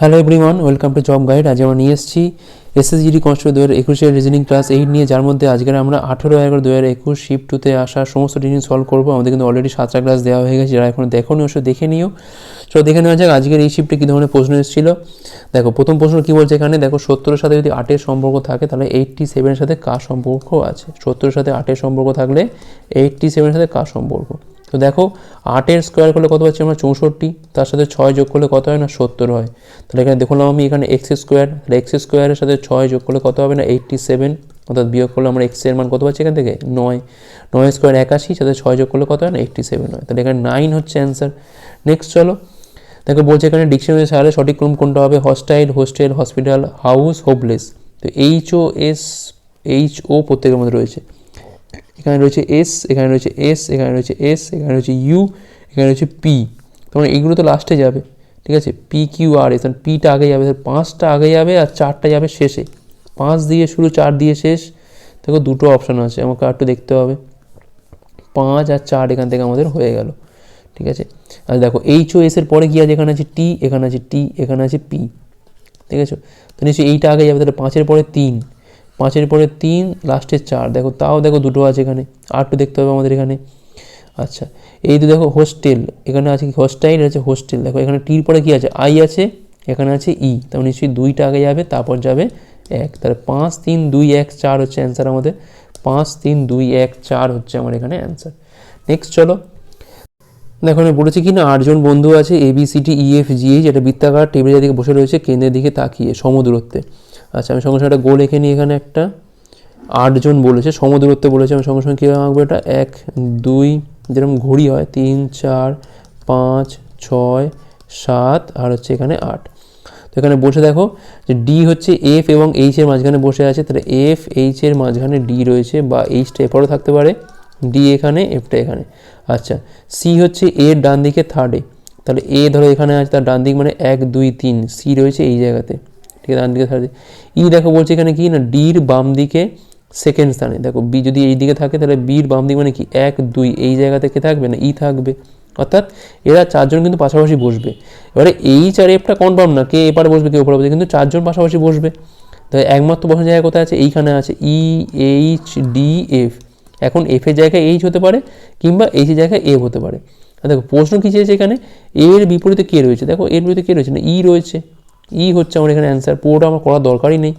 Hello everyone welcome to job guide আজ আমরা নিয়ে এসেছি এসএসজিডি কনস্টেবল দু হাজার একুশের রিজনিং ক্লাস এইট নিয়ে, যার মধ্যে আজকের আমরা আঠেরো এগারো দু হাজার একুশ শিফট টুতে আসা সমস্ত রিজনিং সলভ করব। আমাদের কিন্তু অলরেডি সাতটা ক্লাস দেওয়া হয়ে গেছে, যারা এখন দেখো নি অবশ্যই দেখে নিও। চলো দেখে নেওয়া যাক আজকের এই শিফটে কী ধরনের প্রশ্ন এসেছিল। দেখো, প্রথম প্রশ্ন কী বলছে এখানে? দেখো, সত্তরের সাথে যদি আটের সম্পর্ক থাকে, তাহলে এইটটি সেভেনের সাথে কার সম্পর্ক আছে? সত্তরের সাথে আটের সম্পর্ক থাকলে এইটটি সেভেনের সাথে কার সম্পর্ক? তো দেখো, আটের স্কোয়ার করলে কত পাচ্ছি আমরা? চৌষট্টি। তার সাথে ছয় যোগ করলে কত হয় না? সত্তর হয়। তাহলে এখানে দেখলাম আমি এখানে এক্স স্কোয়ার তাহলে এক্স স্কোয়ারের সাথে ছয় যোগ করলে কত হবে না? এইটটি সেভেন অর্থাৎ বিয়োগ করলে আমরা এক্সের মান কত পাচ্ছি এখান থেকে? নয়। নয় স্কোয়ার একাশি, সাথে ছয় যোগ করলে কত হয় না? এইটটি সেভেন হয়। তাহলে এখানে নাইন হচ্ছে অ্যান্সার নেক্সট চলো। দেখো, বলছে এখানে ডিকশনারি সাহায্যে সঠিক ক্রম কোনটা হবে? Hostile hostel hospital house hopeless তো H O S H O প্রত্যেকের মধ্যে রয়েছে। এখানে রয়েছে এস এখানে রয়েছে এস এখানে রয়েছে এস এখানে রয়েছে ইউ এখানে রয়েছে পি তখন এইগুলো তো লাস্টে যাবে, ঠিক আছে? পি কিউ আর এস পিটা আগে যাবে পাঁচটা আগে যাবে আর চারটা যাবে শেষে। পাঁচ দিয়ে শুরু, চার দিয়ে শেষ। দেখো দুটো অপশান আছে, আমাকে আর একটু দেখতে হবে। পাঁচ আর চার এখান থেকে আমাদের হয়ে গেল, ঠিক আছে? আর দেখো এইচ ও এস এর পরে কি আছে? এখানে আছে টি এখানে আছে টি এখানে আছে পি ঠিক আছে? তো নিশ্চয়ই এইটা আগে যাবে, তাহলে পাঁচের পরে তিন। পাঁচের পরে তিন, লাস্টে চার। দেখো, তাও দেখো দুটো আছে এখানে। আটটু দেখতে হবে আমাদের এখানে। আচ্ছা এই তো দেখো হোস্টেল এখানে আছে কি? হোস্টাইল আছে হোস্টেল দেখো, এখানে টির পরে কি আছে? আই আছে, এখানে আছে ই তাহলে নিশ্চয়ই দুইটা আগে যাবে, তারপর যাবে এক। তাহলে পাঁচ, তিন, দুই, এক, চার হচ্ছে অ্যান্সার আমাদের। পাঁচ, তিন, দুই, এক, চার হচ্ছে আমার এখানে অ্যান্সার নেক্সট চলো। দেখো, আমি বলেছি কি না, আটজন বন্ধু আছে A B T E F এটা বৃত্তাকার টেবিলের দিকে বসে রয়েছে, কেন্দ্রের দিকে তাকিয়ে, সমদূরত্বে। আচ্ছা আমি সঙ্গে সঙ্গে একটা গোল এঁকে নিই এখানে একটা। আটজন বলেছে, সমদূরত্বে বলেছে, আমি সঙ্গে সঙ্গে কীভাবে আঁকবো এটা? এক, দুই, যেরকম ঘড়ি হয়, তিন, চার, পাঁচ, ছয়, সাত, আর হচ্ছে এখানে আট। তো এখানে বসে দেখো যে ডি হচ্ছে এফ এবং এইচ এর মাঝখানে বসে আছে, তাহলে এফ এইচ এর মাঝখানে ডি রয়েছে বা এইচটা এপারও থাকতে পারে। ডি এখানে এফটা এখানে। আচ্ছা সি হচ্ছে এর ডান দিকে থার্ডে তাহলে এ ধরো এখানে আছে, তার ডান দিক মানে এক, দুই, তিন। সি রয়েছে এই জায়গাতে। ঠিক আছে, ডান দিকে থার্ডে ই দেখো বলছে এখানে কি না ডির বাম দিকে সেকেন্ড স্থানে। দেখো, বি যদি এই দিকে থাকে তাহলে বির বাম দিক মানে কি, এক, দুই, এই জায়গা থেকে থাকবে না, ই থাকবে। অর্থাৎ এরা চারজন কিন্তু পাশাপাশি বসবে। এবারে এইচ আর এফটা কনফার্ম না, কে এপারে বসবে, কে ওপারে বসবে, কিন্তু চারজন পাশাপাশি বসবে। তাই একমাত্র বসার জায়গা কোথায় আছে? এইখানে আছে, ই, এইচ, ডি এফ এখন এফ এর জায়গায় এইচ হতে পারে কিংবা এইচ এর জায়গায় এফ হতে পারে। দেখো, প্রশ্ন কী চেয়েছে এখানে? এর বিপরীতে কে রয়েছে? দেখো এর বিপরীতে কে রয়েছে না? ই রয়েছে। ই হচ্ছে আমার এখানে অ্যান্সার পুরোটা আমার করার দরকারই নেই।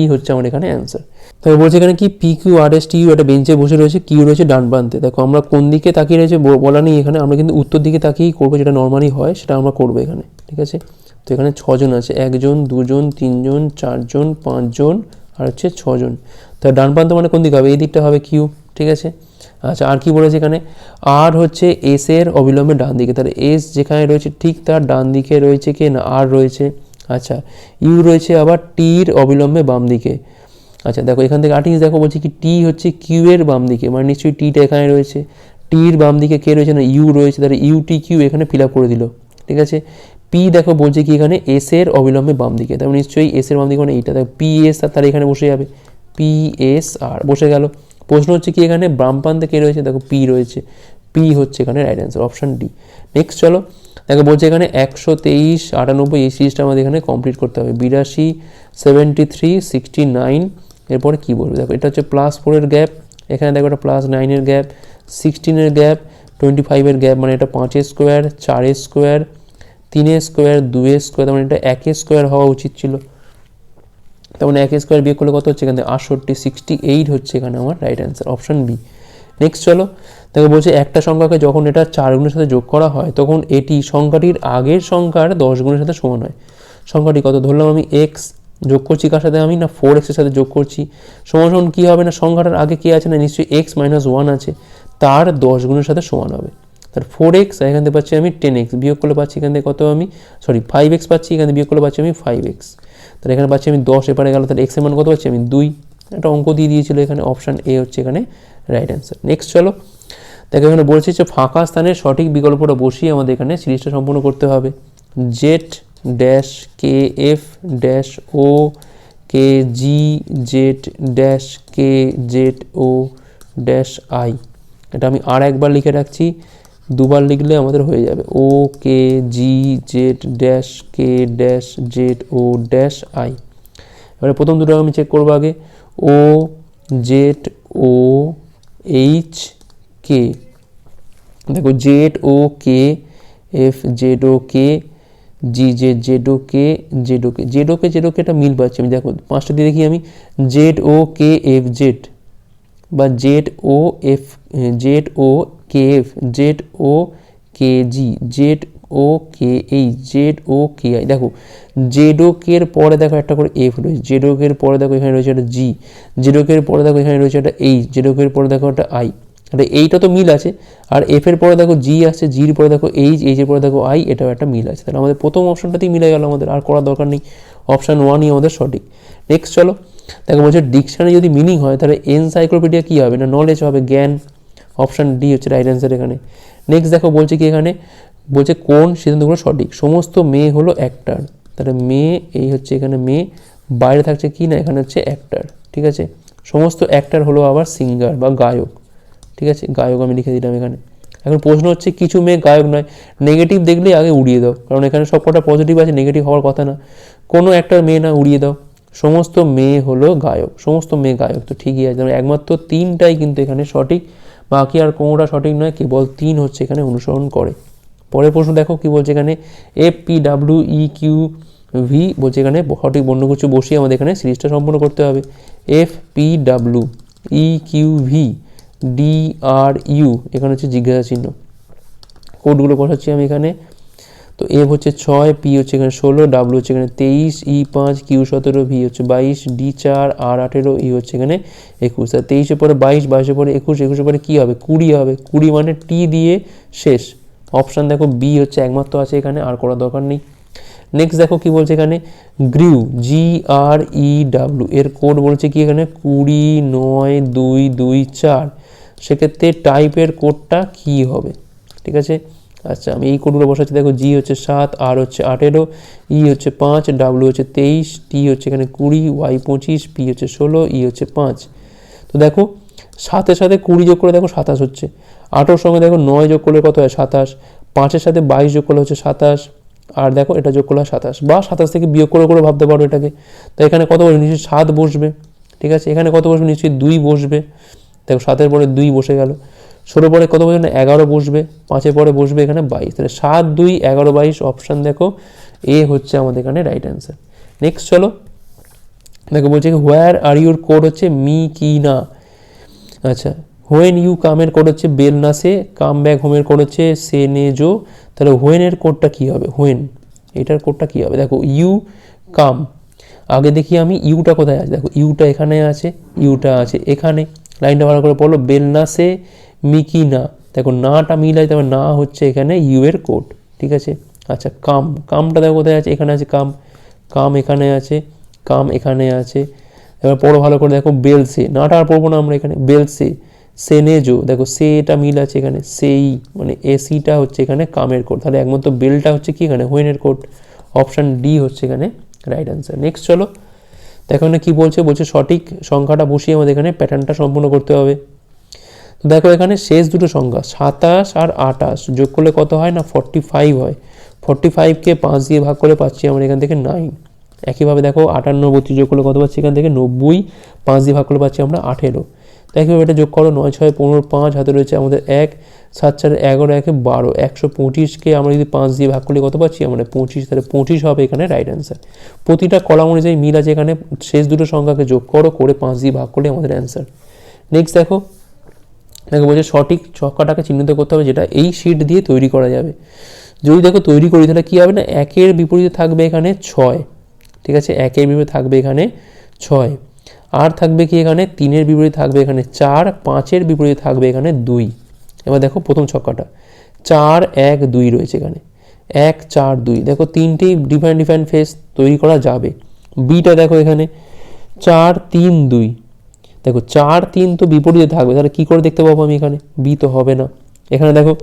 ই হচ্ছে আমার এখানে অ্যান্সার তবে বলছে এখানে কি? P Q R S T U একটা বেঞ্চে বসে রয়েছে কিউ রয়েছে ডান প্রান্তে। দেখো, আমরা কোন দিকে তাকিয়ে রয়েছে বলা নেই এখানে, আমরা কিন্তু উত্তর দিকে তাকিয়েই করব, যেটা নর্মালি হয়, সেটা আমরা করব এখানে, ঠিক আছে? তো এখানে ছজন আছে, একজন, দুজন, তিনজন, চারজন, পাঁচজন, আর হচ্ছে ছজন। তো ডান প্রান্ত মানে কোন দিকে হবে? এই দিকটা হবে কিউ ঠিক আছে? আচ্ছা আর কি বলেছে এখানে? আর হচ্ছে এস এর অবিলম্বে ডান দিকে। তাহলে এস যেখানে রয়েছে, ঠিক তার ডান দিকে রয়েছে কে না? আর রয়েছে। আচ্ছা ইউ রয়েছে আবার টির অবিলম্বে বাম দিকে। আচ্ছা দেখো, এখান থেকে আর্টিস দেখো, বলছি কি টি হচ্ছে কিউ এর বাম দিকে মানে নিশ্চয়ই টিটা এখানে রয়েছে। টির বাম দিকে কে রয়েছে না ইউ রয়েছে, তাহলে ইউ টি কিউ এখানে ফিল আপ করে দিল, ঠিক আছে? পি দেখো, বলছে কি এখানে এস এর অবিলম্বে বাম দিকে তারপর নিশ্চয়ই এস এর বাম দিকে মানে এইটা দেখো পি এস আর তার এখানে বসে যাবে। পি এস আর বসে গেল। প্রশ্ন হচ্ছে কি এখানে বাম প্রান্তে কে রয়েছে? দেখো পি রয়েছে। পি হচ্ছে এখানে right answer option D next চলো দেখো বলছে এখানে একশো তেইশ, আটানব্বই এই সিরিজটা আমাদের এখানে কমপ্লিট করতে হবে। বিরাশি সেভেন্টি থ্রি সিক্সটি নাইন এরপরে কী বলবে? দেখো, এটা হচ্ছে প্লাস ফোরের গ্যাপ এখানে দেখো এটা প্লাস নাইনের গ্যাপ সিক্সটিনের গ্যাপ টোয়েন্টি ফাইভের গ্যাপ মানে এটা পাঁচের স্কোয়ার চারের স্কোয়ার তিনের স্কোয়ার দুয়ের স্কোয়ার মানে এটা একের স্কোয়ার হওয়া উচিত ছিল। তার মানে এক স্কোয়ার বিয়োগ করলে কত হচ্ছে এখানে আটষট্টি সিক্সটি এইট হচ্ছে এখানে আমার right answer option B next চলো। দেখো বলছে, একটা সংখ্যাকে যখন এটা চার গুণের সাথে যোগ করা হয়, তখন এটি সংখ্যাটির আগের সংখ্যার দশ গুণের সাথে সমান হয়। সংখ্যাটি কত? ধরলাম আমি এক্স যোগ করছি কার সাথে? আমি না ফোর এক্সের সাথে যোগ করছি। সমান সমান কী হবে না? সংখ্যাটার আগে কী আছে না? নিশ্চয়ই এক্স মাইনাস ওয়ান আছে। তার দশ গুণের সাথে সমান হবে। তার ফোর এক্স এখান থেকে পাচ্ছি আমি টেন এক্স বিয়োগ করলে পাচ্ছি এখান থেকে কত আমি? সরি ফাইভ এক্স পাচ্ছি। এখান থেকে বিয়োগ করলে পাচ্ছি আমি ফাইভ এক্স তাহলে এখানে পাচ্ছি আমি দশ। এপারে গেল, তাহলে এক্সের মান কত পাচ্ছি? আমি দুই। একটা অঙ্ক দিয়ে দিয়েছিল এখানে। অপশান এ হচ্ছে এখানে রাইট অ্যান্সার নেক্সট চলো। দেখো এখানে বলছি যে ফাঁকা স্থানের সঠিক বিকল্পটা বসিয়ে আমাদের এখানে সিরিজটা সম্পূর্ণ করতে হবে। Z dash K F dash O K G Z dash K Z O dash I এটা আমি আর একবার লিখে রাখছি। দুবার লিখলে আমাদের হয়ে যাবে। O K G Z dash K dash Z O dash I এবারে প্রথম দুটো আমি চেক করব আগে। ও জেড ও এইচ কে দেখো Z O K F Z O K G J Z O K Z O K Z O K Z O K একটা মিল পাচ্ছি আমি দেখো পাঁচটা দিয়ে দেখি আমি Z O K F Z বা Z O F Z O K F Z O K G Z O K এই জেড ও কে আই দেখো জেড ও কে এর পরে দেখো একটা করে এফ রয়েছে জেড ও কে এর পরে দেখো এখানে রয়েছে একটা জি জেড ও কে এর পরে দেখো এখানে রয়েছে একটা এইচ জেড ও কে এর পরে দেখো একটা আই তাহলে এইটা তো মিল আছে, আর এফ এর পরে দেখো জি আছে জির পরে দেখো এইচ এইচ এর পরে দেখো আই এটাও একটা মিল আছে, তাহলে আমাদের প্রথম অপশনটাতেই মিলে গেল আমাদের, আর করার দরকার নেই, অপশান ওয়ানই আমাদের সঠিক। নেক্সট চলো, দেখো বলছে ডিকশনারি যদি মিনিং হয়, তাহলে এনসাইক্লোপিডিয়া কী হবে না নলেজ হবে, জ্ঞান অপশান ডি হচ্ছে রাইট অ্যান্সার এখানে। নেক্সট দেখো বলছে কি এখানে বলছে কোন সিদ্ধান্তগুলো সঠিক? সমস্ত মেয়ে হলো অ্যাক্টার তাহলে মেয়ে, এই হচ্ছে এখানে মেয়ে, বাইরে থাকছে কি না? এখানে হচ্ছে অ্যাক্টার ঠিক আছে? সমস্ত অ্যাক্টার হলো আবার সিঙ্গার বা গায়ক, ঠিক আছে? গায়ক আমি লিখে দিলাম এখানে। এখন প্রশ্ন হচ্ছে, কিছু মেয়ে গায়ক নয়। নেগেটিভ দেখলেই আগে উড়িয়ে দাও, কারণ এখানে সব কটা পজিটিভ আছে নেগেটিভ হওয়ার কথা না। কোনো একটা মেয়ে না, উড়িয়ে দাও। সমস্ত মেয়ে হলো গায়ক, সমস্ত মেয়ে গায়ক, তো ঠিকই আছে। একমাত্র তিনটাই কিন্তু এখানে সঠিক, বাকি আর কোনোটা সঠিক নয়, কেবল তিন হচ্ছে এখানে অনুসরণ করে। পরের প্রশ্ন দেখো কি বলছে এখানে? F P W E Q V বলছে এখানে সঠিক বর্ণগুচ্ছ বসিয়ে আমাদের এখানে সিরিজটা সম্পূর্ণ করতে হবে। F P W E Q V D R U, এখানে হচ্ছে জিজ্ঞাসা চিহ্ন কোডগুলো বসাচ্ছি আমি এখানে। তো এফ হচ্ছে ছয়, পি হচ্ছে এখানে ষোলো ডাব্লু হচ্ছে এখানে তেইশ, ই পাঁচ, কিউ সতেরো, ভি হচ্ছে বাইশ, ডি চার, আর আঠেরো, ই হচ্ছে এখানে একুশ। আর তেইশের পরে বাইশ, বাইশের পরে একুশ, একুশের পরে কী হবে? কুড়ি হবে। কুড়ি মানে টি দিয়ে শেষ। অপশান দেখো বি হচ্ছে একমাত্র আছে এখানে, আর করার দরকার নেই। নেক্সট দেখো কি বলছে এখানে? গ্রিউ জি আর ই ডাব্লিউ এর কোড বলছে কি এখানে? কুড়ি, নয়, দুই দুই, চার। সেক্ষেত্রে টাইপের কোডটা কী হবে? ঠিক আছে? আচ্ছা আমি এই কোডগুলো বসাচ্ছি। দেখো জি হচ্ছে সাত আর হচ্ছে আঠেরো ই হচ্ছে পাঁচ ডাব্লু হচ্ছে তেইশ টি হচ্ছে এখানে কুড়ি ওয়াই পঁচিশ পি হচ্ছে ষোলো ই হচ্ছে পাঁচ। তো দেখো সাতের সাথে কুড়ি যোগ করে দেখো সাতাশ হচ্ছে। আঠেরোর সঙ্গে দেখো নয় যোগ করলে কত হয়? সাতাশ। পাঁচের সাথে বাইশ যোগ করলে হচ্ছে সাতাশ। আর দেখো এটা যোগ করলে সাতাশ। বা সাতাশ থেকে বিয়োগ করে করে ভাবতে পারো এটাকে। তো এখানে কত বসবে? নিশ্চয়ই সাত বসবে। ঠিক আছে? এখানে কত বসবে? নিশ্চয়ই দুই বসবে। দেখো সাতের পরে দুই বসে গেল। ষোলো পরে কত বসবে? না এগারো বসবে। পাঁচের পরে বসবে এখানে বাইশ। তাহলে সাত, দুই, এগারো, বাইশ, অপশান দেখো। এ হচ্ছে আমাদের এখানে রাইট অ্যান্সার নেক্সট চলো। দেখো বলছে হোয়ার আর ইউর কোড হচ্ছে মি কি না? আচ্ছা হোয়েন ইউ কামের কোড হচ্ছে বেল না সে কাম ব্যাক হোমের কোড হচ্ছে সে নে জো। তাহলে হোয়েনের কোডটা কী হবে? হোয়েন এটার কোডটা কী হবে? দেখো ইউ কাম আগে দেখি আমি ইউটা কোথায় আছে? দেখো ইউটা এখানে আছে ইউটা আছে এখানে। লাইনটা ভালো করে পড়ল বেল না সে, মিকি না। দেখো নাটা মিলাই তবে না হচ্ছে এখানে ইউ এর কোড ঠিক আছে? আচ্ছা কাম কামটা দেখো কোথায় আছে? এখানে আছে কাম কাম এখানে আছে কাম এখানে আছে। এবার পড়ো ভালো করে দেখো বেলসে নাটা আর পড়ব না আমরা এখানে বেলসে সেনেজো, দেখো সে এটা মিল আছে এখানে, সেই মানে এসিটা হচ্ছে এখানে কামের কোড তাহলে একমাত্র বেলটা হচ্ছে কি এখানে হোয়েনের কোড অপশান ডি হচ্ছে এখানে রাইট অ্যান্সার নেক্সট চলো, দেখো এখানে কী বলছে বলছে সঠিক সংখ্যাটা বসিয়ে আমাদের এখানে প্যাটার্নটা সম্পূর্ণ করতে হবে, তো দেখো এখানে শেষ দুটো সংখ্যা, সাতাশ আর আটাশ যোগ করলে কত হয় না ফর্টি ফাইভ হয় ফর্টি ফাইভকে পাঁচ দিয়ে ভাগ করে পাচ্ছি আমরা এখান থেকে নাইন একইভাবে দেখো আটান্ন, বত্রিশ যোগ করলে কত পাচ্ছি এখান থেকে? নব্বই। পাঁচ দিয়ে ভাগ করলে পাচ্ছি আমরা আঠেরো। তো একইভাবে এটা যোগ করো, নয়, ছয়, পনেরো, পাঁচ, হাতে রয়েছে আমাদের এক, সাত, চার, এগারো, একে বারো। একশো পঁচিশকে আমরা যদি পাঁচ দিয়ে ভাগ করলে কত পাচ্ছি? আমরা পঁচিশ, তাহলে পঁচিশ হবে এখানে রাইট অ্যান্সার প্রতিটা কলাম অনুযায়ী মিল আছে এখানে, শেষ দুটো সংখ্যাকে যোগ করো, করে পাঁচ দিয়ে ভাগ করলে আমাদের অ্যান্সার নেক্সট দেখো দেখো বলছে সঠিক ছক্কাটাকে চিহ্নিত করতে হবে যেটা এই শিট দিয়ে তৈরি করা যাবে। যদি দেখো তৈরি করি তাহলে কী হবে না? একের বিপরীতে থাকবে এখানে ছয়। ঠিক আছে? একের বিপরীতে থাকবে এখানে ছয়। আর থাকবে কি এখানে? তিনের বিপরীতে থাকবে এখানে চার। পাঁচের বিপরীতে থাকবে এখানে দুই। এবার দেখো প্রথম ছক্কাটা। চার, এক, দুই রয়েছে এখানে। এক, চার, দুই। দেখো তিনটেই ডিফারেন্ট ডিফারেন্ট ফেস তৈরি করা যাবে। বিটা দেখো এখানে। চার, তিন, দুই। দেখো চার, তিন তো বিপরীতে থাকবে। তাহলে কী করে দেখতে পাবো আমি এখানে? বি তো হবে না। এখানে দেখো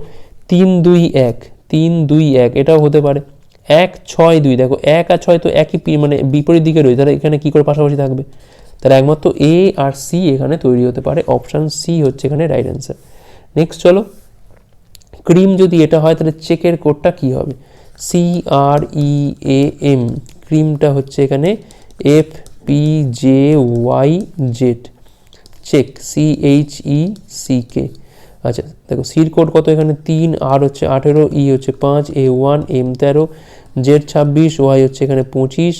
তিন, দুই, এক। তিন, দুই, এক। এটাও হতে পারে। এক, ছয়, দুই। দেখো, এক আর ছয় তো একই মানে বিপরীত দিকে রয়েছে। তাহলে এখানে কী করে পাশাপাশি থাকবে? তাহলে একমাত্র এ আর সি এখানে তৈরি হতে পারে। অপশান সি হচ্ছে এখানে রাইট অ্যান্সার নেক্সট চলো। ক্রিম যদি এটা হয়, তাহলে চেকের কোডটা কি হবে? C R E A M ক্রিমটা হচ্ছে এখানে F P J Y Z check C H E C K আচ্ছা দেখো সির কোড কত এখানে? তিন, আর হচ্ছে আঠেরো ই হচ্ছে পাঁচ এ ওয়ান এম তেরো জেড ছাব্বিশ ওয়াই হচ্ছে এখানে পঁচিশ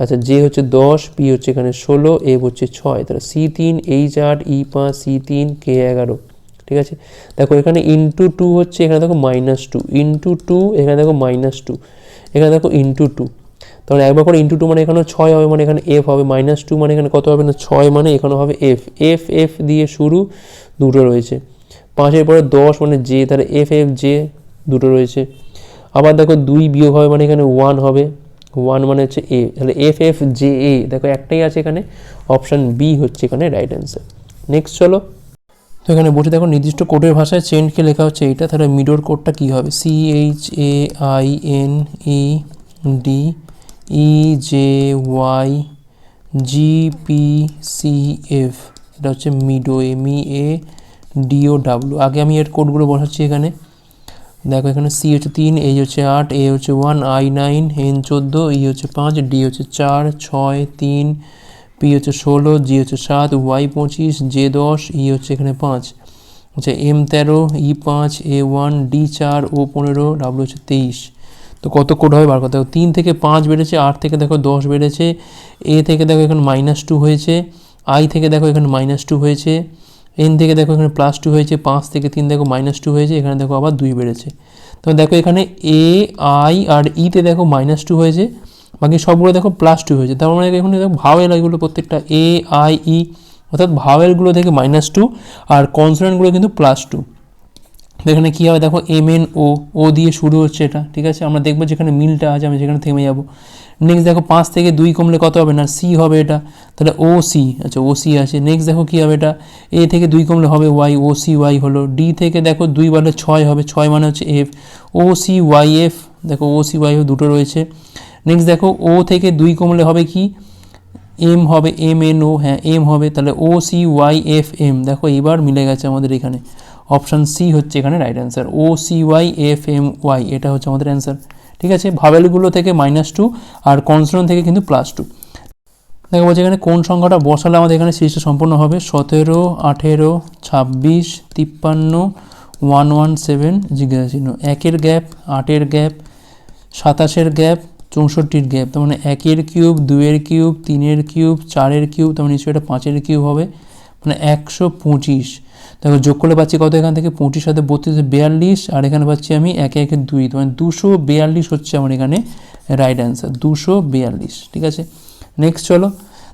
আচ্ছা জে হচ্ছে দশ পি হচ্ছে এখানে ষোলো এফ হচ্ছে ছয়, তাহলে সি তিন এইচ আট ই পাঁচ সি তিন কে এগারো, ঠিক আছে? দেখো, এখানে ইন্টু টু হচ্ছে, এখানে দেখো মাইনাস টু ইন্টু টু এখানে দেখো মাইনাস টু এখানে দেখো ইন্টু টু তাহলে একবার করে ইন্টু টু মানে এখানে ছয় হবে মানে এখানে এফ হবে মাইনাস টু মানে এখানে কত হবে না? ছয় মানে এখানে হবে এফ এফ এফ দিয়ে শুরু, দুটো রয়েছে। পাঁচের পরে দশ মানে জে, তাহলে এফ এফ, জে দুটো রয়েছে। আবার দেখো দুই বিয়োগ হবে মানে এখানে ওয়ান হবে। ওয়ান মানে হচ্ছে এ তাহলে এফ এফ, জে, এ, দেখো একটাই আছে এখানে। অপশান বি হচ্ছে এখানে রাইট অ্যান্সার নেক্সট চলো। তো এখানে বসে দেখো নির্দিষ্ট কোডের ভাষায় চেনকে লেখা হচ্ছে এইটা, তাহলে মিডোর কোডটা কী হবে? C H A I N E D E J Y G P C F এটা হচ্ছে meadow M E A D O W আগে আমি এর কোডগুলো বসাচ্ছি এখানে। দেখো এখানে সি হচ্ছে তিন এই হচ্ছে আট এ হচ্ছে ওয়ান আই নাইন এন চোদ্দ ই হচ্ছে পাঁচ ডি হচ্ছে চার, ছয়, তিন পি হচ্ছে ষোলো জি হচ্ছে সাত ওয়াই পঁচিশ জে দশ ই হচ্ছে এখানে পাঁচ। আচ্ছা এম তেরো ই পাঁচ এ ওয়ান ডি চার ও পনেরো ডাব্লু হচ্ছে তেইশ। তো কত কোড হবে বার করতে হবে? তিন থেকে পাঁচ বেড়েছে, আট থেকে দেখো দশ বেড়েছে এ থেকে দেখো এখানে মাইনাস টু হয়েছে আই থেকে দেখো এখানে মাইনাস টু হয়েছে। এন থেকে দেখো এখানে প্লাস টু হয়েছে, পাঁচ থেকে তিন দেখো মাইনাস টু হয়েছে, এখানে দেখো আবার দুই বেড়েছে। তো দেখো এখানে এ আই আর ইতে দেখো মাইনাস টু হয়েছে, বাকি সবগুলো দেখো প্লাস টু হয়েছে। তার মানে এখানে দেখো ভাওয়েল এগুলো প্রত্যেকটা এ আই ই অর্থাৎ ভাওয়েলগুলো থেকে মাইনাস টু আর কনসোনেন্টগুলো কিন্তু প্লাস টু এখানে কী হবে? দেখো এম এন ও ও দিয়ে শুরু হচ্ছে এটা, ঠিক আছে? আমরা দেখব যেখানে মিলটা আছে, আমি সেখানে থেমে যাব। নেক্সট দেখো, পাঁচ থেকে দুই কমলে কত হবে? না সি হবে এটা। তাহলে ও সি আচ্ছা ও সি আছে। নেক্সট দেখো কী হবে এটা? এ থেকে দুই কমলে হবে ওয়াই ও সি ওয়াই হলো। ডি থেকে দেখো, দুই বাড়লে ছয় হবে। ছয় মানে হচ্ছে F O C Y F দেখো ও সি ওয়াই দুটো রয়েছে। নেক্সট দেখো ও থেকে দুই কমলে হবে কি? এম হবে এম এন ও হ্যাঁ এম হবে। তাহলে O C Y F M দেখো এবার মিলে গেছে আমাদের এখানে। অপশান সি হচ্ছে এখানে right answer O C Y F M Y এটা হচ্ছে আমাদের অ্যান্সার ঠিক আছে? ভাবেলগুলো থেকে মাইনাস টু আর কনসোনেন্ট থেকে কিন্তু প্লাস টু দেখো বলছে এখানে কোন সংখ্যাটা বসালে আমাদের এখানে সিরিজটা সম্পূর্ণ হবে? সতেরো, আঠেরো, ছাব্বিশ, তিপ্পান্ন ওয়ান ওয়ান সেভেন জিজ্ঞাসা চিহ্ন। একের গ্যাপ আটের গ্যাপ সাতাশের গ্যাপ চৌষট্টির গ্যাপ তার মানে একের কিউব দুয়ের কিউব তিনের কিউব চারের কিউব তার মানে নিশ্চয়ই এটা পাঁচের কিউব হবে। মানে একশো পঁচিশ। দেখো যোগ করলে পাচ্ছি কত? এখান থেকে পঁচিশ, সাথে বত্রিশ বিয়াল্লিশ, আর এখানে পাচ্ছি আমি একে একে, দুই। মানে দুশো বিয়াল্লিশ হচ্ছে আমার এখানে রাইট অ্যান্সার দুশো বিয়াল্লিশ, ঠিক আছে? নেক্সট চলো,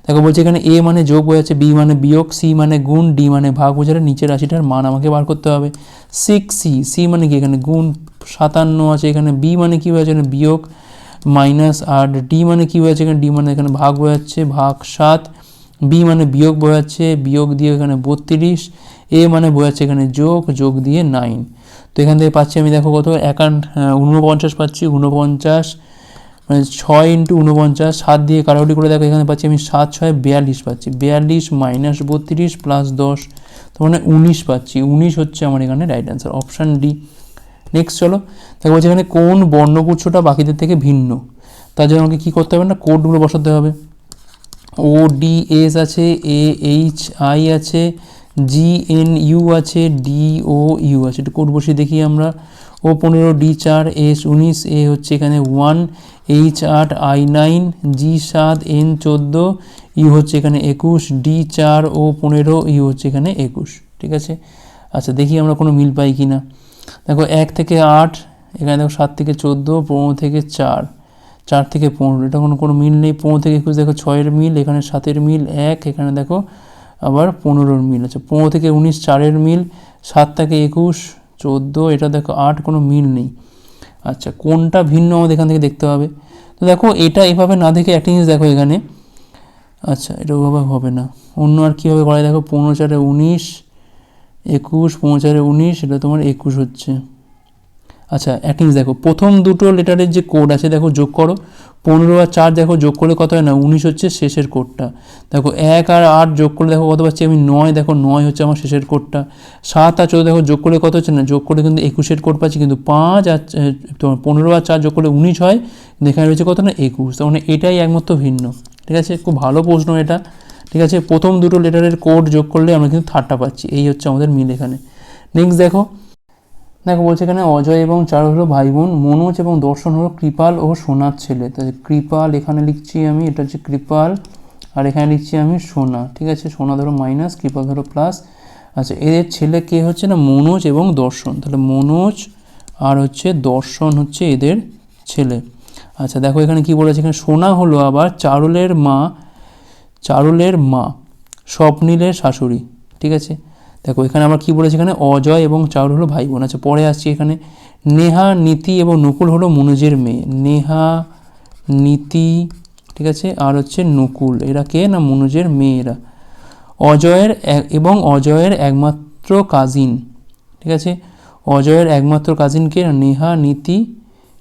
দেখো বলছে এখানে এ মানে যোগ বোঝাচ্ছে বি মানে বিয়োগ সি মানে গুণ ডি মানে ভাগ বোঝালে নিচের রাশিটার মান আমাকে বার করতে হবে। সিক্স সি সি মানে কি এখানে গুণ? সাতান্ন আছে এখানে বি মানে কী হয়েছে এখানে বিয়োগ মাইনাস আর ডি মানে কী হয়েছে এখানে ডি মানে এখানে ভাগ বোঝাচ্ছে, ভাগ সাত। বি মানে বিয়োগ বোঝাচ্ছে, বিয়োগ দিয়ে এখানে বত্রিশ এ মানে বোঝাচ্ছে এখানে যোগ যোগ দিয়ে নাইন তো এখান থেকে পাচ্ছি আমি দেখো কত? একান উনপঞ্চাশ পাচ্ছি উনপঞ্চাশ মানে ছয় ইন্টু উনপঞ্চাশ সাত দিয়ে কাটাকুটি করে দেখো, এখানে পাচ্ছি আমি সাত, ছয়, বিয়াল্লিশ পাচ্ছি। বিয়াল্লিশ মাইনাস বত্রিশ প্লাস দশ তো মানে উনিশ পাচ্ছি। উনিশ হচ্ছে আমার এখানে right answer option D next চলো, দেখো বলছি এখানে কোন বর্ণগুচ্ছটা বাকিদের থেকে ভিন্ন। তার জন্য আমাকে কী করতে হবে না? কোডগুলো বসাতে হবে। ও ডি এস আছে এ এইচ আই আছে জি এন ইউ আছে ডি ও ইউ আছে। একটু কোড বসিয়ে দেখি আমরা। ও পনেরো ডি চার এস উনিশ এ হচ্ছে এখানে ওয়ান এইচ আট আই নাইন জি সাত এন চোদ্দ ইউ হচ্ছে এখানে একুশ ডি চার ও পনেরো ইউ হচ্ছে এখানে একুশ। ঠিক আছে? আচ্ছা দেখি আমরা কোনো মিল পাই কি না দেখো, এক থেকে আট, এখানে দেখো সাত থেকে চোদ্দ, পনেরো থেকে চার। চার থেকে পনেরো, এটা কোনো কোনো মিল নেই। পনেরো থেকে একুশ, দেখো ছয়ের মিল, এখানে সাতের মিল, এক, এখানে দেখো আবার পনেরোর মিল আছে। পনেরো থেকে উনিশ, চারের মিল, সাত থেকে একুশ, চোদ্দ, এটা দেখো আট, কোনো মিল নেই। আচ্ছা কোনটা ভিন্ন আমাদের এখান থেকে দেখতে হবে? তো দেখো, এটা এভাবে না দেখে একটা জিনিস দেখো এখানে। আচ্ছা এটা ওভাবে হবে না। অন্য আর কীভাবে করা দেখো, পনেরো চারে উনিশ, একুশ, পনেরো চারে উনিশ, এটা তোমার একুশ হচ্ছে। আচ্ছা জিনিস দেখো, প্রথম দুটো লেটারের যে কোড আছে, দেখো যোগ করো। পনেরো আর চার দেখো যোগ করলে কত হয় না? উনিশ হচ্ছে শেষের কোডটা দেখো, এক আর আট যোগ করলে দেখো কত পাচ্ছি? আমি নয়, দেখো নয় হচ্ছে আমার শেষের কোডটা সাত আর চোদ্দ দেখো যোগ করলে কত হচ্ছে না? যোগ করলে কিন্তু একুশের কোড পাচ্ছি, কিন্তু পাঁচ আর তোমার পনেরো আর চার যোগ করলে উনিশ হয় এখানে রয়েছে কত না? একুশ। তার মানে এটাই একমাত্র ভিন্ন। ঠিক আছে? খুব ভালো প্রশ্ন এটা। ঠিক আছে? প্রথম দুটো লেটারের কোড যোগ করলে আমরা কিন্তু থার্ডটা পাচ্ছি। এই হচ্ছে আমাদের মিল এখানে। নেক্সট দেখো দেখো, বলছে এখানে অজয় এবং চারু হলো ভাই বোন মনোজ এবং দর্শন হলো কৃপাল ও সোনার ছেলে। তাহলে কৃপাল, এখানে লিখছি আমি, এটা হচ্ছে কৃপাল, আর এখানে লিখছি আমি সোনা। ঠিক আছে? সোনা ধরো মাইনাস কৃপাল ধরো প্লাস আচ্ছা এদের ছেলে কে হচ্ছে না? মনোজ এবং দর্শন। তাহলে মনোজ আর হচ্ছে দর্শন হচ্ছে এদের ছেলে। আচ্ছা দেখো এখানে কি বলেছে? এখানে সোনা হলো আবার চারুলের মা চারুলের মা, স্বপ্নীলের শাশুড়ি। ঠিক আছে? দেখো, এখানে আমরা কি বলেছি এখানে? অজয় এবং চারুল হলো ভাই বোন। আচ্ছা পরে আসছি এখানে। নেহা, নীতি এবং নকুল হলো মনোজের মেয়ে। নেহা, নীতি, ঠিক আছে, আর হচ্ছে নকুল। এরা কে না মনোজের মেয়েরা অজয়ের এবং অজয়ের একমাত্র কাজিন ঠিক আছে? অজয়ের একমাত্র কাজিন কে? না নেহা, নীতি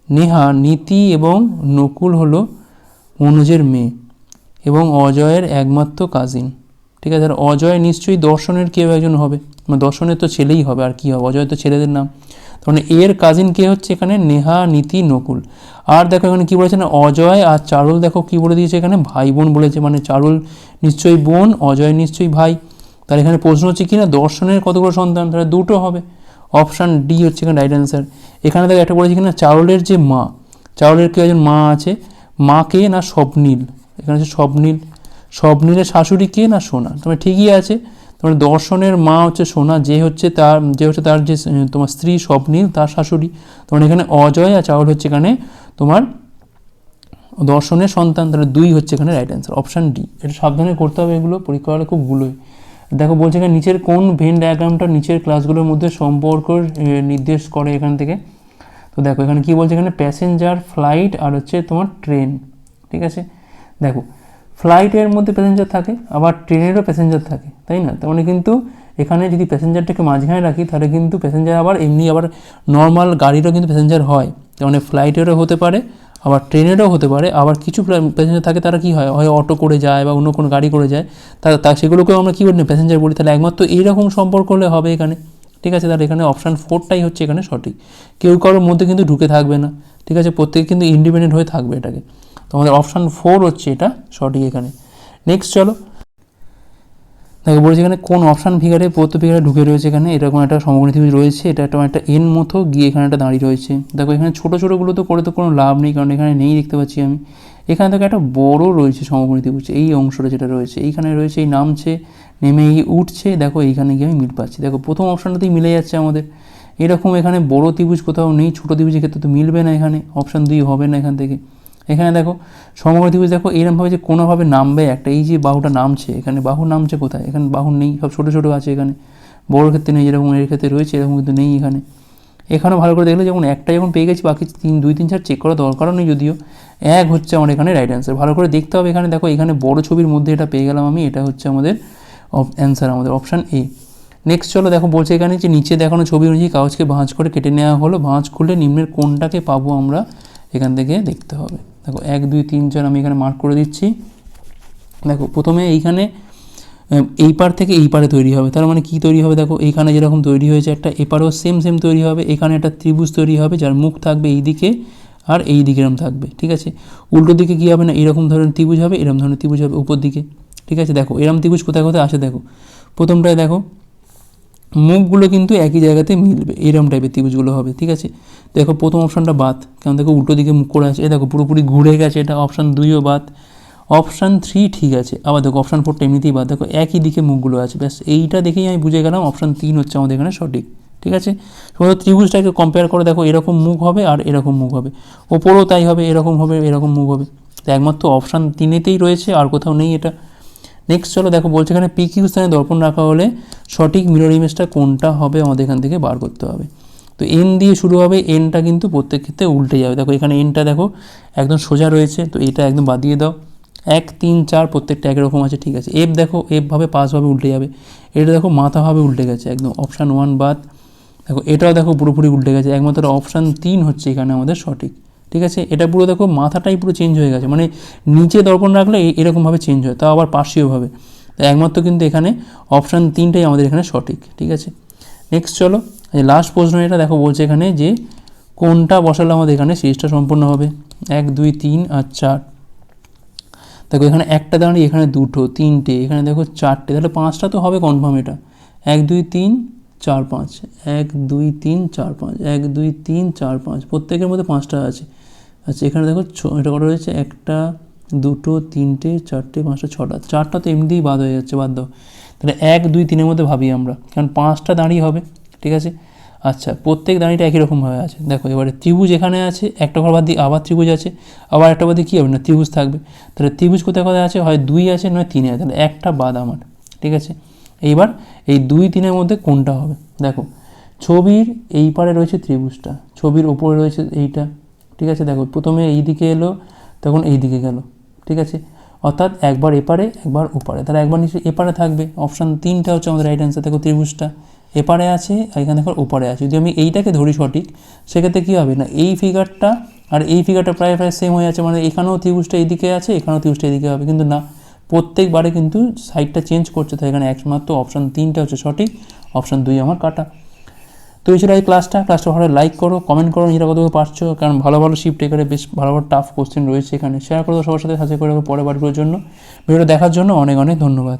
নেহা, নীতি এবং নকুল হলো মনোজের মেয়ে। এবং অজয়ের একমাত্র কাজিন ঠিক আছে, আর অজয় নিশ্চয়ই দর্শনের কেউ একজন হবে। মানে দর্শনের তো ছেলেই হবে, আর কি হবে? অজয় তো ছেলেদের নাম। তার মানে এর কাজিন কে হচ্ছে এখানে? নেহা, নীতি, নকুল। আর দেখো এখানে কি বলেছে না, অজয় আর চারুল দেখো কি বলে দিয়েছে এখানে? ভাই বোন বলেছে মানে চারুল নিশ্চয়ই বোন, অজয় নিশ্চয়ই ভাই। তার এখানে প্রশ্ন হচ্ছে কি না, দর্শনের কতগুলো সন্তান? তাহলে দুটো হবে। অপশান ডি হচ্ছে এখানে রাইট অ্যান্সার এখানে দেখো একটা বলেছে কিনা চারুলের যে মা, চারুলের কেউ একজন মা আছে? মা কে না স্বপ্নীল? এখানে হচ্ছে স্বপ্নীল। স্বপ্নীলের শাশুড়ি কে না সোনা? তোমার ঠিকই আছে। তোমার দর্শনের মা হচ্ছে সোনা, যে হচ্ছে তার, যে হচ্ছে তার যে তোমার স্ত্রী স্বপ্নীল, তার শাশুড়ি। তোমার এখানে অজয় আর চাউল হচ্ছে এখানে তোমার দর্শনের সন্তান, তাহলে দুই হচ্ছে এখানে রাইট অ্যান্সার অপশান ডি এটা সাবধানে করতে হবে এগুলো, পরীক্ষা হলে খুব গুলোই দেখো, বলছে এখানে নিচের কোন ভেন ডায়াগ্রামটা নিচের ক্লাসগুলোর মধ্যে সম্পর্ক নির্দেশ করে এখান থেকে? তো দেখো, এখানে কি বলছে? এখানে প্যাসেঞ্জার ফ্লাইট আর হচ্ছে তোমার ট্রেন ঠিক আছে? দেখো ফ্লাইটের মধ্যে প্যাসেঞ্জার থাকে, আবার ট্রেনেরও প্যাসেঞ্জার থাকে, তাই না? তার মানে কিন্তু এখানে যদি প্যাসেঞ্জারটাকে মাঝখানে রাখি, তাহলে কিন্তু প্যাসেঞ্জার আবার এমনি আবার নর্মাল গাড়িরও কিন্তু প্যাসেঞ্জার হয়। তার মানে ফ্লাইটেরও হতে পারে, আবার ট্রেনেরও হতে পারে, আবার কিছু প্যাসেঞ্জার থাকে তারা কি হয়? হয় অটো করে যায় বা অন্য কোনো গাড়ি করে যায়। তারা তা সেগুলোকেও আমরা কী বলি না প্যাসেঞ্জার বলি। তাহলে একমাত্র এইরকম সম্পর্ক হলে হবে এখানে। ঠিক আছে, তাহলে এখানে অপশান ফোরটাই হচ্ছে এখানে সঠিক। কেউ কারোর মধ্যে কিন্তু ঢুকে থাকবে না। ঠিক আছে, প্রত্যেকে কিন্তু ইন্ডিপেন্ডেন্ট হয়ে থাকবে এটাকে। তো আমাদের অপশান ফোর হচ্ছে এটা, সঠিক এখানে। নেক্সট চলো। দেখো, বলেছে এখানে কোন অপশান ফিগারে প্রত্যেক ফিগারে ঢুকে রয়েছে এখানে, এরকম একটা সমগ্র ত্রিভুজ রয়েছে, এটা একটা একটা এন মতো গিয়ে এখানে একটা দাঁড়িয়ে রয়েছে। দেখো, এখানে ছোটো ছোটোগুলো তো করে তো কোনো লাভ নেই, কারণ এখানে নেই দেখতে পাচ্ছি আমি। এখানে দেখো একটা বড় রয়েছে সমগ্র ত্রিভুজ এই অংশটা যেটা রয়েছে, এইখানে রয়েছে, এই নামছে, নেমে এই উঠছে, দেখো, এইখানে গিয়ে আমি মিল পাচ্ছি। দেখো, প্রথম অপশানটাতেই মিলে যাচ্ছে আমাদের। এরকম এখানে বড় ত্রিভুজ কোথাও নেই, ছোটো ত্রিভুজের ক্ষেত্রে তো মিলবে না এখানে অপশান দুই হবে না এখান থেকে। এখানে দেখো সমগ্র ত্রিভুজ দেখো এরকমভাবে যে কোনোভাবে নামবে একটা, এই যে বাহুটা নামছে, এখানে বাহু নামছে কোথায়? এখানে বাহু নেই, সব ছোটো ছোটো আছে এখানে। বড়োর ক্ষেত্রে নেই, যেরকম এর ক্ষেত্রে রয়েছে, এরকম কিন্তু নেই এখানে। এখানেও ভালো করে দেখলে, যেমন একটা যখন পেয়ে গেছি, বাকি তিন, দুই, তিন, চার চেক করা দরকারও নেই যদিও, এক হচ্ছে আমার এখানে রাইট অ্যান্সার ভালো করে দেখতে হবে এখানে, দেখো, এখানে বড় ছবির মধ্যে এটা পেয়ে গেলাম আমি, এটা হচ্ছে আমাদের অ্যান্সার আমাদের অপশান এ নেক্সট চলো, দেখো, বলছে এখানে যে নিচে দেখানো ছবি অনুযায়ী কাগজকে ভাঁজ করে কেটে নেওয়া হলো। ভাঁজ খুলে নিম্নের কোনটাকে পাবো আমরা? এখান থেকে দেখতে হবে। দেখো, এক, দুই, তিন, চার আমি এখানে মার্ক করে দিচ্ছি। দেখো, প্রথমে এইখানে এই পার থেকে এই পারে তৈরি হবে। তার মানে কি তৈরি হবে? দেখো, এইখানে যেরকম তৈরি হয়েছে একটা এপারেও সেম সেম তৈরি হবে। এখানে একটা ত্রিভুজ তৈরি হবে, যার মুখ থাকবে এই দিকে আর এই দিকে এরকম থাকবে, ঠিক আছে? উল্টো দিকে কী হবে না? এরকম ধরনের ত্রিভুজ হবে এরকম ধরনের ত্রিভুজ হবে উপর দিকে, ঠিক আছে? দেখো এরকম ত্রিভুজ কোথায় কোথায়? আসে দেখো। প্রথমটায় দেখো মুখগুলো কিন্তু একই জায়গাতে মিলবে এরকম টাইপের ত্রিভুজগুলো হবে, ঠিক আছে? দেখো প্রথম অপশানটা বাদ কারণ দেখো উল্টো দিকে মুখ করে আছে দেখো পুরোপুরি ঘুরে গেছে এটা অপশান দুইও বাদ অপশান থ্রি ঠিক আছে, আবার দেখো অপশান ফোরটা এমনিতেই বাদ দেখো একই দিকে মুখগুলো আছে, ব্যাস এইটা দেখেই আমি বুঝে গেলাম অপশান তিন হচ্ছে আমাদের এখানে সঠিক, ঠিক আছে? শুধু ত্রিভুজটাকে কম্পেয়ার করে, দেখো এরকম মুখ হবে আর এরকম মুখ হবে, ওপরও তাই হবে, এরকম হবে, এরকম মুখ হবে। তো একমাত্র অপশান তিনেতেই রয়েছে, আর কোথাও নেই এটা। নেক্সট চলো দেখো, বলছে এখানে পি কিউ স্থানে দর্পণ রাখা হলে সঠিক মিরর ইমেজটা কোনটা হবে? আমাদের এখান থেকে বার করতে হবে। তো এন দিয়ে শুরু হবে এনটা কিন্তু প্রত্যেক ক্ষেত্রে উল্টে যাবে। দেখো, এখানে এনটা দেখো, একদম সোজা রয়েছে, তো এটা একদম বাদ দিয়ে দাও। এক, তিন, চার, প্রত্যেকটা একরকম আছে, ঠিক আছে। এফ দেখো এফ ভাবে পাঁচভাবে উল্টে যাবে। এটা দেখো মাথাভাবে উল্টে গেছে, একদম অপশান ওয়ান বাদ। দেখো, এটাও দেখো পুরোপুরি উল্টে গেছে। একমাত্র অপশান তিন হচ্ছে এখানে আমাদের সঠিক। ঠিক আছে? এটা পুরো দেখো মাথাটাই পুরো চেঞ্জ হয়ে গেছে। মানে নিচে দর্পণ রাখলে এরকমভাবে চেঞ্জ হয়, তাও আবার পার্শ্বীয়ভাবে তো একমাত্র কিন্তু এখানে অপশান তিনটাই আমাদের এখানে সঠিক, ঠিক আছে? নেক্সট চলো লাস্ট প্রশ্ন এটা দেখো বলছে এখানে যে কোনটা বসালে আমাদের এখানে সিরিজটা সম্পূর্ণ হবে? এক, দুই, তিন আর চার। দেখো এখানে একটা দাঁড়িয়ে এখানে দুটো, তিনটে, এখানে দেখো চারটে, তাহলে পাঁচটা তো হবে কনফার্ম এটা। এক, দুই, তিন, চার, পাঁচ। এক, দুই, তিন, চার, পাঁচ। এক, দুই, তিন, চার, পাঁচ। প্রত্যেকের মধ্যে পাঁচটা আছে। আচ্ছা এখানে দেখো এটা কটা রয়েছে? একটা, দুটো, তিনটে, চারটে, পাঁচটা, ছটা। চারটা তো এমনিতেই বাদ হয়ে যাচ্ছে, বাদ দাও। তাহলে এক, দুই, তিনের মধ্যে ভাবি আমরা। কারণ পাঁচটা দাঁড়িয়ে হবে, ঠিক আছে? আচ্ছা প্রত্যেক দাঁড়িটা একই রকমভাবে আছে। দেখো, এবারে ত্রিভুজ এখানে আছে, একটা ঘর বাদ দিয়ে আবার ত্রিভুজ আছে, আবার একটা বাদ দিয়ে কী হবে? না, ত্রিভুজ থাকবে। তাহলে ত্রিভুজ কোথায় কোথায় আছে? হয় দুই আছে, নয় তিনে আছে। তাহলে একটা বাদ আমার, ঠিক আছে? এইবার এই দুই, তিনের মধ্যে কোনটা হবে? দেখো, ছবির এই পারে রয়েছে ত্রিভুজটা, ছবির ওপরে রয়েছে এইটা ঠিক আছে? দেখো, প্রথমে এই দিকে এলো, তখন এই দিকে গেল, ঠিক আছে? অর্থাৎ একবার এপারে, একবার ওপারে। তাহলে একবার নিশ্চয়ই এপারে থাকবে। অপশান তিনটা হচ্ছে আমাদের রাইট অ্যান্সার দেখো ত্রিভুজটা। এপারে আছে আর এখানে দেখো ওপারে আছে। যদি আমি এইটাকে ধরি সঠিক, সেক্ষেত্রে কী হবে না? এই ফিগারটা আর এই ফিগারটা প্রায় প্রায় সেম হয়ে আছে। মানে এখানেও ত্রিভুজটা এইদিকে আছে, এখানেও ত্রিভুজটা এইদিকে হবে। কিন্তু না, প্রত্যেকবারে কিন্তু সাইডটা চেঞ্জ করছে। তাই এখানে একমাত্র অপশান তিনটা হচ্ছে সঠিক। অপশান দুই আমার কাটা। তো এই ছিল এই ক্লাসটা ক্লাসটা ভালো লাইক করো কমেন্ট করো, নিজেরা কতটুকু পারছ। কারণ ভালো ভালো শিফট এখানে বেশ ভালো ভালো টাফ কোশ্চেন রয়েছে এখানে। শেয়ার করো, সবার সাথে সাথে করে পরের বারগুলোর জন্য। ভিডিওটা দেখার জন্য অনেক অনেক ধন্যবাদ।